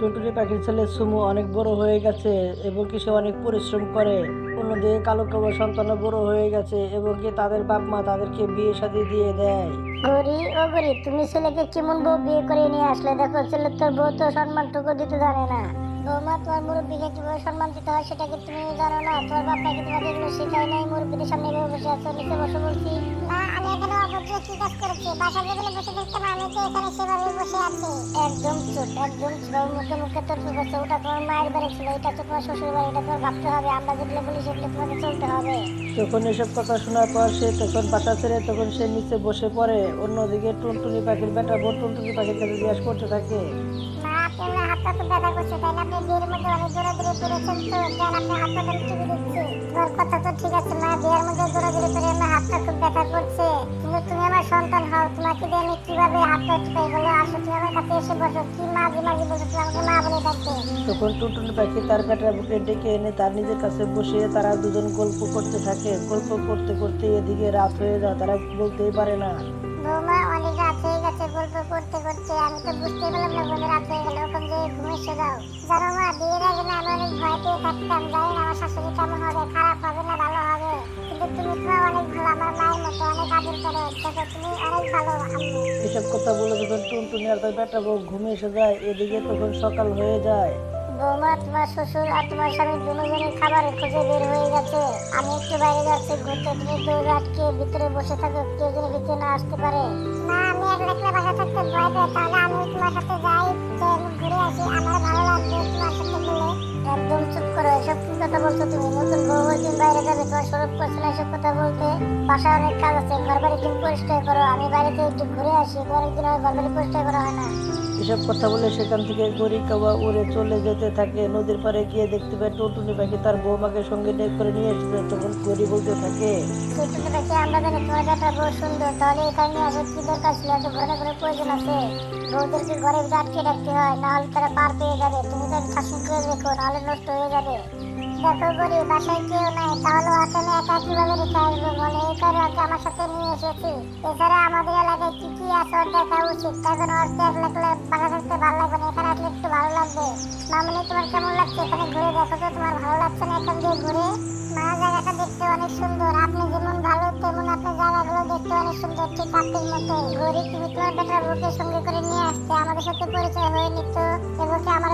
টুনটুনি পাখির ছেলে সুমু অনেক বড় হয়ে গেছে এবং কি সে অনেক পরিশ্রম করে। অন্যদিকে কালো কালো সন্তানও বড় হয়ে গেছে এবং কি তাদের বাপ মা তাদেরকে বিয়ে শাদী দিয়ে দেয়। গরি, ও গরি, তুমি ছেলেকে কেমন বউ বিয়ে করে নিয়ে আসলে? দেখো ছেলে তোর বউ তো সম্মানটুকু দিতে জানে না। বৌমা তোমার মুরব্বীকে কীভাবে সম্মান দিতে হয় সেটা কি তুমি জানো না? তোমার বাবা কি তোমাকে এগুলো শেখায় নাই? মুরব্বীদের সামনে এভাবে বসে আছো নিচে বসে বলছি। না আমি এখানে অভদ্র কি কাজ করেছি? বাসা যেখানে বসে থাকতাম আমি তো এখানে সেভাবে বসে আছি। একদম চুপ একদম চুপ। মুখে মুখে তোর করছে ওটা তোমার মায়ের বাড়ি ছিল এটা তো তোমার শ্বশুর বাড়ি এটা তোমার ভাবতে হবে। আমরা যেগুলো বলি সেগুলো তোমাকে চলতে হবে। যখন এসব কথা শোনার পর সে তখন বাসা ছেড়ে তখন সে নিচে বসে পড়ে। অন্যদিকে টুনটুনি পাখির বেটা বোন টুনটুনি পাখির কাছে জিজ্ঞাসা করতে থাকে। আপনার হাতটা খুব ব্যথা করছে না? আপনি বিয়ের মধ্যে অনেক দৌড়াদৌড়ি করেছেন তো দেন আপনার হাতটা কথা তো ঠিক আছে, মা, বিয়ের মধ্যে দৌড়াদৌড়ি করে আমার হাতটা খুব ব্যথা করছে। কিন্তু তুমি আমার সন্তান হও, তোমাকে দিয়ে আমি কীভাবে হাতটা টিপাই বলো? আসো, তুমি আমার কাছে এসে বসো। কি মাঝি মাঝি বলছো তুমি আমাকে মা বলে ডাকতে তখন টুনটুনি পাখি তার বেটার বুকে ডেকে এনে তার নিজের কাছে বসিয়ে তারা দুজন গল্প করতে থাকে। গল্প করতে করতে এদিকে রাত হয়ে যায়, তারা বলতেই পারে না। আমি বুঝতে পারলাম না বলে রাত হয়ে গেল ওখান থেকে ঘুমে এসে যাও। জানো মা বিয়ের আগে না আমি অনেক ভয় পেয়ে থাকতাম জানি না আমার শাশুড়ি কেমন হবে খারাপ হবে না ভালো হবে? কিন্তু তুমি তোমার অনেক ভালো আমার মায়ের মতো অনেক আদর করে দেখো তুমি অনেক ভালো আম্মু। এসব কথা বলে যখন টুনটুনি আর তার বেটা বউ ঘুমে এসে যায় এদিকে তখন সকাল হয়ে যায়। বৌমা তোমার শ্বশুর আর তোমার স্বামী দুজনের খাবারের খোঁজে বের হয়ে গেছে। আমি একটু বাইরে যাচ্ছি ঘুরতে তুমি দৌড় আটকে ভিতরে বসে থাকো কেউ যেন ভিতরে না আসতে পারে। না আমি একলা একলা বাসা থাকতে ভয় পাই বলছো তুমি নতুন বউ বাইরে যাবে তোমার সরব করছে না এসব কথা বলতে। বাসায় অনেক কাজ আছে ঘর বাড়ি তুমি পরিষ্কার করো আমি বাড়িতে একটু ঘুরে আসি অনেকদিন হয় ঘর বাড়ি পরিষ্কার করা হয় না। এসব কথা বলে সেখান থেকে গড়ি কাবা উড়ে চলে যেতে থাকে নদীর পাড়ে গিয়ে দেখতে পায় টুনটুনি পাখি তার বৌমাকে সঙ্গে ডেক করে নিয়ে এসেছে তখন গড়ি বলতে থাকে। ছোট্ট দেখে আমরা জানি তোমার বেটা বউ সুন্দর তাহলে এখানে নিয়ে আসার কি দরকার ছিল? এত ঘরে ঘরে প্রয়োজন আছে। বউদেরকে ঘরে ভিতরে আটকে রাখতে হয় না হলে তারা পার পেয়ে যাবে। তুমি তো শাসন করে রেখো নাহলে নষ্ট হয়ে যাবে। দেখো গরি বাসায় কেউ নাই, তাহলে ওকে আমি একা কীভাবে রেখে আসব বলে? এই কারণে ওকে আমার সাথে নিয়ে এসেছি। এছাড়া আমাদের এলাকায় কি কি আছে ওর দেখা উচিত? তখন ওর একলা একলা বাসা থাকতে ভালো লাগবে না, এখানে আসলে একটু ভালো লাগবে। মামনি, তোমার কেমন লাগছে? এখানে ঘুরে দেখো তো, তোমার ভালো লাগছে না এখান দিয়ে ঘুরে? মা, জায়গাটা দেখতে অনেক সুন্দর। আপনি যেমন ভালো, তেমন আপনার জায়গাগুলো দেখতে অনেক সুন্দর। ঠিক আপনার মতো ঘুরে তুমি তোমার বেটার বউকে সঙ্গে করে নিয়ে আসতে। আমাদের সাথে পরিচয় হয়ে নিত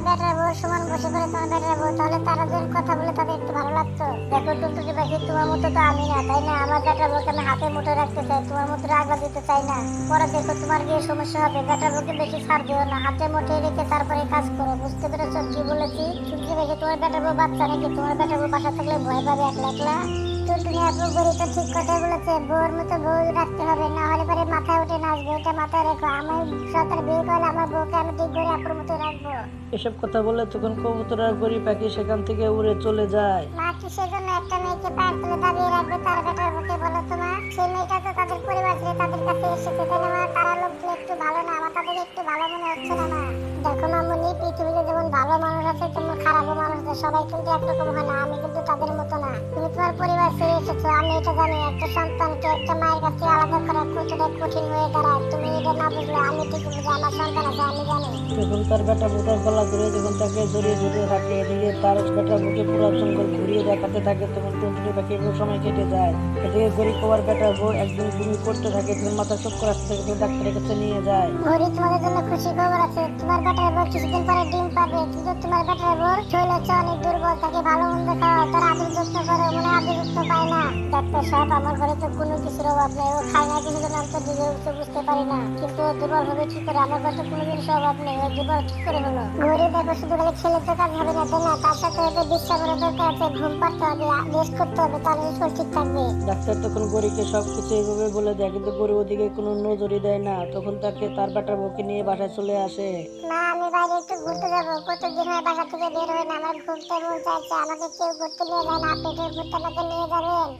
বেটার বউর সমান বসে করে তোমার বেটার বউ, তাহলে তারা যখন কথা বলে তাদের একটু ভালো লাগতো। দেখো টুনটুনি পাখি, তোমার মতো তো আমি না, তাই না? আমার বেটার বউকে আমি হাতে মুঠে রাখতে চাই, তোমার মতো রাগলা দিতে চাই না। পরে দেখো তোমার গিয়ে সমস্যা হবে? বেটার বউকে বেশি ছাড় দিও না, হাতে মুঠে রেখে তারপরে কাজ করো, বুঝতে পেরেছ কি বলেছি? টুনটুনি পাখি, তোমার বেটার বউ বাচ্চা নাকি? তোমার বেটার বউ বাসা থাকলে ভয় পাবে একলা একলা? টুনটুনি আপু গরি তো ঠিক কথাই বলেছে বউর মতো বউ রাখতে হবে না হলে পরে মাথায় উঠে নাচবে এটা মাথায় রেখো। আমি সরকার বিয়ে করলে আমার বউকে আমি ঠিক করে আপুর মতো রাখব। এসব কথা বলে তখন কবুতর আর গড়ি পাখি সেখান থেকে উড়ে চলে যায়। মা কিসের জন্য একটা মেয়েকে পায়ের তলে দাবিয়ে রাখবে তার বেটার বুকে বলো তো মা? সেই মেয়েটা তো তাদের পরিবার ছেড়ে তাদের কাছে এসেছে তাই না মা? তারা লোকগুলো একটু ভালো না আমার তাদের একটু ভালো মনে হচ্ছে না মা। দেখো যেমন ভালো মানুষ আছে তেমন খারাপও মানুষ আছে সবাই কিন্তু একরকম হয় না আমি কিন্তু তাদের মতো না। তুমি তোমার পরিবার ছেড়ে এসেছ আমি এটা জানি একটা সন্তানকে একটা মায়ের কাছে আলাদা করা কতটা কঠিন হয়ে দাঁড়ায় তুমি এটা না বুঝলে আমি ঠিক বুঝি আমার সন্তান আছে আমি জানি। তখন তার বেটা বুকের গলা ধরে যখন তাকে জড়িয়ে জড়িয়ে রাখে এদিকে তার বেটা বুকে পুরো জঙ্গল ঘুরিয়ে দেখাতে থাকে তখন টুনটুনি পাখি সময় কেটে যায়। এদিকে গরিব বউ একদিন ঘুমি করতে থাকে তখন মাথা চক্কর আসতে থাকে ডাক্তারের কাছে নিয়ে যায়। ঘড়ি তোমাদের জন্য খুশি খবর আছে তোমার বেটার বউ কিছুদিন পরে ডিম পাবে কিন্তু তোমার বেটার হচ্ছে অনেক দুর্বল তাকে ভালো মন্দ খাওয়া তার আদর যত্ন করো মনে আদর যত্ন পায় না। ডাক্তার সাহেব আমার ঘরে তো কোনো কিছুর অভাব নেই ও খায় না জন্য আমি তো উঠতে বুঝতে পারি না। কিন্তু ও দুর্বল হবে কি করে আমার ঘরে তো কোনো জিনিসের অভাব নেই ও দুর্বল কি করে হলো। ঘরে দেখো শুধু খালি ছেলের তো কাজ হবে না তাই না? তার সাথে বিশ্রামের দরকার আছে ঘুম পাড়তে হবে রেস্ট করতে হবে তাহলে শরীর ঠিক থাকবে। ডাক্তার তখন গরিকে সব কিছু এইভাবে বলে দেয় কিন্তু গরু ওদিকে কোনো নজরই দেয় না। তখন তাকে তার বেটার বউকে নিয়ে বাসায় চলে আসে। মা আমি বাইরে একটু ঘুরতে যাব কতদিন হয় বাসা থেকে বের হই না আমার ঘুরতে মন চাইছে, আমাকে কেউ ঘুরতে নিয়ে যায় না আপনি কেউ ঘুরতে আমাকে নিয়ে যাবেন?